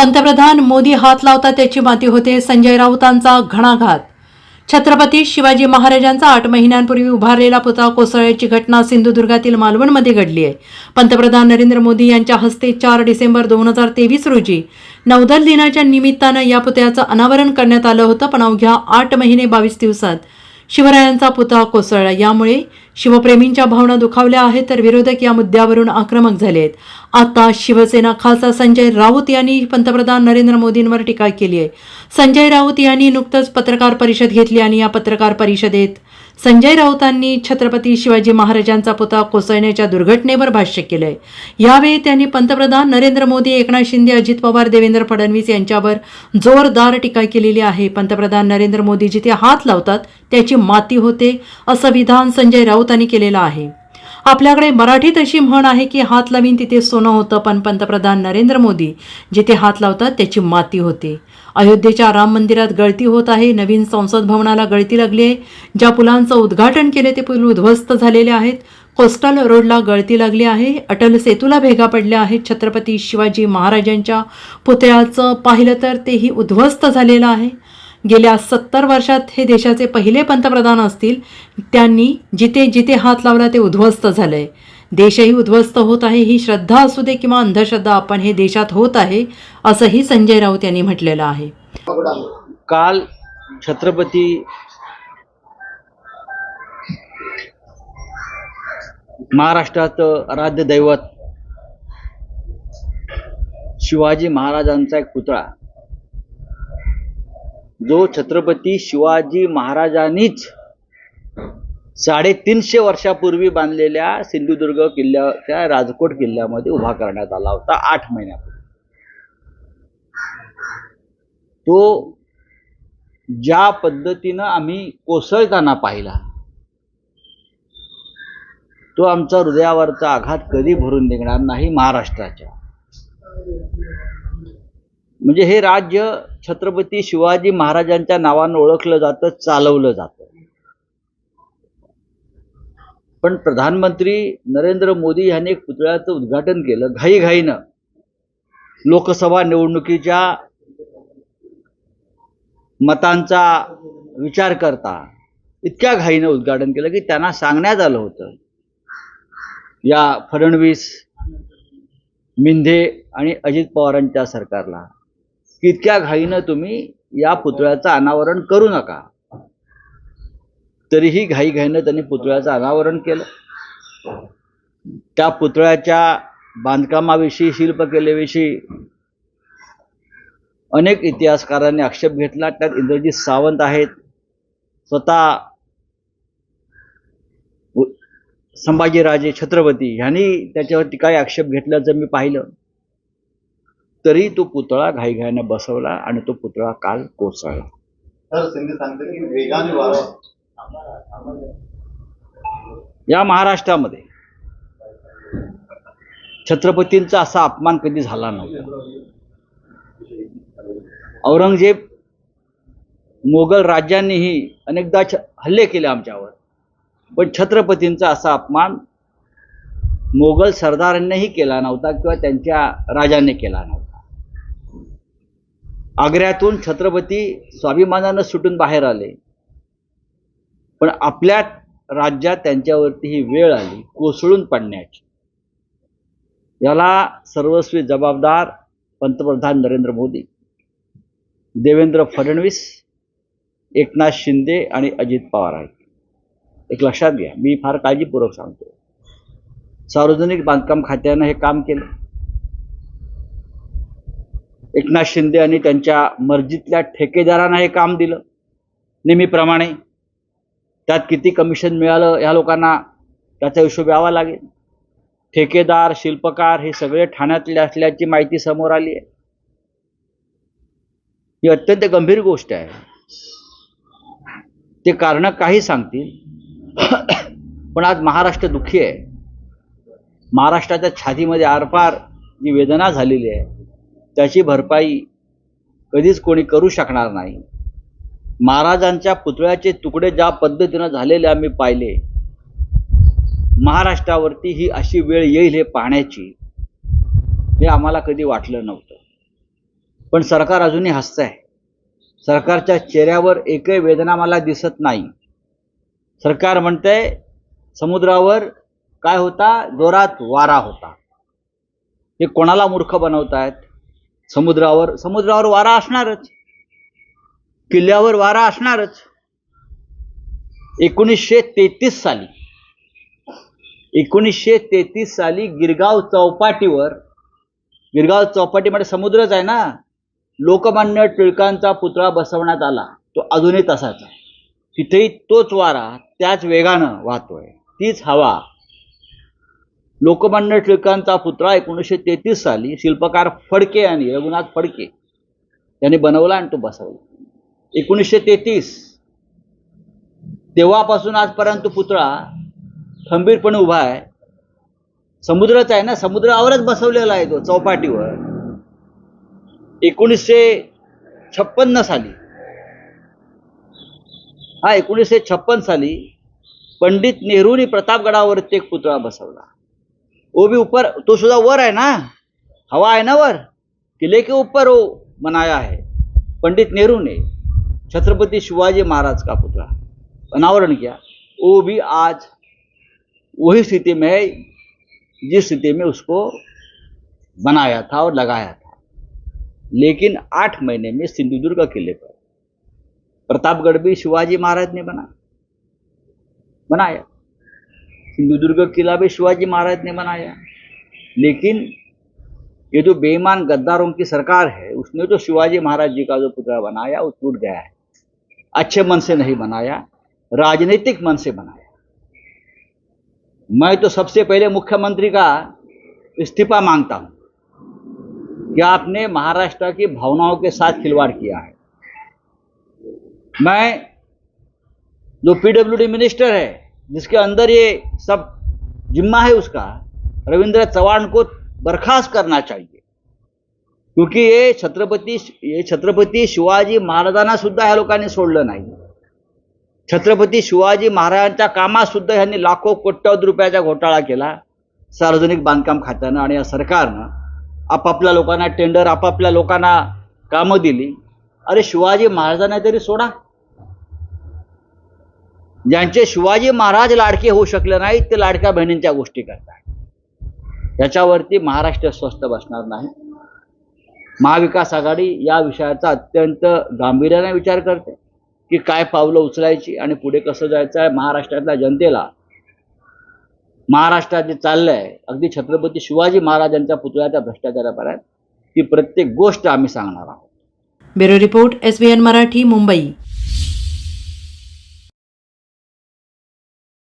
पंतप्रधान मोदी हात लावतात त्याची माती होते संजय राऊतांचा घणाघात. छत्रपती शिवाजी महाराजांचा आठ महिन्यांपूर्वी उभारलेला पुतळा कोसळल्याची घटना सिंधुदुर्गातील मालवणमध्ये घडली आहे. पंतप्रधान नरेंद्र मोदी यांच्या हस्ते चार डिसेंबर दोन हजार तेवीस रोजी नौदल दिनाच्या निमित्तानं या पुतळ्याचं अनावरण करण्यात आलं होतं. पण अवघ्या आठ महिने बावीस दिवसात शिवरायांचा पुतळा कोसळला. यामुळे शिवप्रेमींच्या भावना दुखावल्या आहेत तर विरोधक या मुद्द्यावरून आक्रमक झाले आहेत. आता शिवसेना खासदार संजय राऊत यांनी पंतप्रधान नरेंद्र मोदींवर टीका केली आहे. संजय राऊत यांनी नुकतंच पत्रकार परिषद घेतली आणि या पत्रकार परिषदेत संजय राऊतांनी छत्रपती शिवाजी महाराजांचा पुतळा कोसळण्याच्या दुर्घटनेवर भाष्य केलंय. यावेळी त्यांनी पंतप्रधान नरेंद्र मोदी एकनाथ शिंदे अजित पवार देवेंद्र फडणवीस यांच्यावर जोरदार टीका केलेली आहे. पंतप्रधान नरेंद्र मोदी जिथे हात लावतात त्याची माती होते असं विधान संजय राऊतांनी केलेलं आहे. आपल्याकडे मराठीत अशी म्हण आहे की हात लावीन तिथे सोनं होतं पण पंतप्रधान नरेंद्र मोदी जिथे हात लावतात त्याची माती होते. अयोध्येच्या राम मंदिरात गळती होत आहे नवीन संसद भवनाला गळती लागली आहे. ज्या पुलांचं उद्घाटन केले ते पूल उद्ध्वस्त झालेले आहेत. कोस्टल रोडला गळती लागली आहे. अटल सेतूला भेगा पडल्या आहेत छत्रपती शिवाजी महाराजांच्या पुतळ्याचं पाहिलं तर तेही उद्ध्वस्त झालेलं आहे. गेल्या सत्तर वर्षात हे देशाचे पहिले पंतप्रधान असतील त्यांनी जिथे जिथे हात लावला ते उद्ध्वस्त झालं आहे देशही उद्ध्वस्त होत आहे ही श्रद्धा असू दे किंवा अंधश्रद्धा आपण हे देशात होत आहे असंही संजय राऊत यांनी म्हटलेलं आहे. काल छत्रपती महाराष्ट्राचं आराध्य दैवत शिवाजी महाराजांचा एक पुतळा जो छत्रपती शिवाजी महाराजांनीच साडेतीनशे वर्षापूर्वी बांधलेल्या सिंधुदुर्ग किल्ल्याच्या राजकोट किल्ल्यामध्ये उभा करण्यात आला होता आठ महिन्यापूर्वी. तो ज्या पद्धतीनं आम्ही कोसळताना पाहिला तो आमचा हृदयावरचा आघात कधी भरून निघणार नाही महाराष्ट्राच्या. म्हणजे हे राज्य छत्रपती शिवाजी महाराजांच्या नावानं ओळखलं जातं चालवलं जातं. पण प्रधानमंत्री नरेंद्र मोदी यांनी एक पुतळ्याचं उद्घाटन केलं घाईघाईनं. लोकसभा निवडणुकीच्या मतांचा विचार करता इतक्या घाईनं उद्घाटन केलं की त्यांना सांगण्यात आलं होतं. या फडणवीस मिंधे आणि अजित पवारांच्या सरकारला. इतक्या घाईनं तुम्ही या पुतळ्याचं अनावरण करू नका. तरीही घाईघाईनं त्यांनी पुतळ्याचं अनावरण केलं. त्या पुतळ्याच्या बांधकामाविषयी शिल्पकलेविषयी अनेक इतिहासकारांनी आक्षेप घेतला. त्यात इंद्रजित सावंत आहेत. स्वतः संभाजीराजे छत्रपती ह्यांनी त्याच्यावरती काही आक्षेप घेतल्याचं मी पाहिलं. तरी तो पुतळा घाईघाईनं बसवला आणि तो पुतळा काल कोसळला. या महाराष्ट्रामध्ये छत्रपतींचा असा अपमान कधी झाला नव्हता. औरंगजेब मोगल राज्यांनीही अनेकदा हल्ले केले आमच्यावर पण छत्रपतींचा असा अपमान मोगल सरदारांनीही केला नव्हता किंवा त्यांच्या राजांनी केला नव्हता. आग्र्यातून छत्रपती स्वाभिमानानं सुटून बाहेर आले. पण आपल्या राज्यात त्यांच्यावरती ही वेळ आली कोसळून पडण्याची. याला सर्वस्वी जबाबदार पंतप्रधान नरेंद्र मोदी देवेंद्र फडणवीस एकनाथ शिंदे आणि अजित पवार आहेत. एक लक्षात घ्या मी फार काळजीपूर्वक सांगतो सार्वजनिक बांधकाम खात्यानं हे काम केलं. एकनाथ शिंदे आणि त्यांच्या मर्जीतल्या ठेकेदारांना हे काम दिलं नेहमीप्रमाणे. त्यात किती कमिशन मिळालं ह्या लोकांना त्याचा हिशोब यावा लागेल. ठेकेदार शिल्पकार हे सगळे ठाण्यातले असल्याची माहिती समोर आली आहे. ही अत्यंत गंभीर गोष्ट आहे. ते कारण काही सांगतील. पण आज महाराष्ट्र दुःखी आहे. महाराष्ट्राच्या छातीमध्ये आरपार जी वेदना झालेली आहे त्याची भरपाई कधीच कोणी करू शकणार नाही. महाराजांच्या पुतळ्याचे तुकडे ज्या पद्धतीनं झालेले आम्ही पाहिले महाराष्ट्रावरती ही अशी वेळ येईल हे पाहण्याची हे आम्हाला कधी वाटलं नव्हतं. पण सरकार अजूनही हसतंय. सरकारच्या चेहऱ्यावर एकही वेदना मला दिसत नाही. सरकार म्हणतंय समुद्रावर काय होता? जोरात वारा होता. हे कोणाला मूर्ख बनवतायत? समुद्रावर समुद्रावर वारा असणारच. किल्ल्यावर वारा असणारच. एकोणीसशे तेहतीस साली एकोणीसशे तेहतीस साली गिरगाव चौपाटीवर गिरगाव चौपाटीमध्ये समुद्रच आहे ना लोकमान्य टिळकांचा पुतळा बसवण्यात आला. तो अजूनही तसाच आहे. तिथेही तोच वारा त्याच वेगानं वाहतोय. तीच हवा लोकमान्य टिळकांचा पुतळा एकोणीसशे तेहतीस साली शिल्पकार फडके यांनी रघुनाथ फडके यांनी बनवला आणि तो बसवला. एकोणीसशे तेहतीस. तेव्हापासून आजपर्यंत पुतळा खंबीरपणे उभा आहे. समुद्रच आहे ना समुद्रावरच बसवलेला आहे तो चौपाटीवर. एकोणीसशे छप्पन्न साली. हा एकोणीसशे छप्पन साली पंडित नेहरूंनी प्रतापगडावरती एक पुतळा बसवला. वो भी ऊपर तो सुद्धा वर है ना? हवा है ना वर? किले के ऊपर वो बनाया है। पंडित नेहरू ने छत्रपति शिवाजी महाराज का पुतला अनावरण किया। वो भी आज वही स्थिति में है जिस स्थिति में उसको बनाया था और लगाया था। लेकिन आठ महीने में सिंधुदुर्ग किले पर प्रतापगढ़ भी शिवाजी महाराज ने बना, बनाया। सिंधुदुर्ग किला भी शिवाजी महाराज ने बनाया। लेकिन ये जो बेईमान गद्दारों की सरकार है, उसने तो शिवाजी महाराज जी का जो पुतला बनाया, वो टूट गया है। अच्छे मन से नहीं बनाया, राजनीतिक मन से बनाया। मैं तो सबसे पहले मुख्यमंत्री का इस्तीफा माँगता हूँ कि आपने महाराष्ट्र की भावनाओं के साथ खिलवाड़ किया है। मैं जो पीडब्ल्यूडी मिनिस्टर है जिसके अंदर ये सब जिम्मा है उसका रविंद्र चव्हाण को बर्खास्त करना चाहिए। क्योंकि ये छत्रपती ये छत्रपती शिवाजी महाराजांना सुद्धा ह्या लोकांनी सोडलं नाही. छत्रपती शिवाजी महाराजांच्या कामात सुद्धा ह्यांनी लाखो कोट्यवधी रुपयाचा घोटाळा केला सार्वजनिक बांधकाम खात्यानं आणि या सरकारनं. आपापल्या लोकांना टेंडर आपापल्या लोकांना कामं दिली. अरे शिवाजी महाराजांना तरी सोडा. ज्यांचे शिवाजी महाराज लाडके होऊ शकले नाहीत ते लाडक्या बहिणींच्या गोष्टी करतात याच्यावरती महाराष्ट्र स्वस्थ बसणार नाही. महाविकास आघाडी या विषयाचा अत्यंत गांभीर्याने विचार करते की काय पावलं उचलायची आणि पुढे कसं जायचं आहे महाराष्ट्रातल्या जनतेला. महाराष्ट्रात जे चाललंय अगदी छत्रपती शिवाजी महाराजांच्या पुतळ्याच्या भ्रष्टाचारापर्यंत ती प्रत्येक गोष्ट आम्ही सांगणार आहोत. Bureau report S Marathi Mumbai.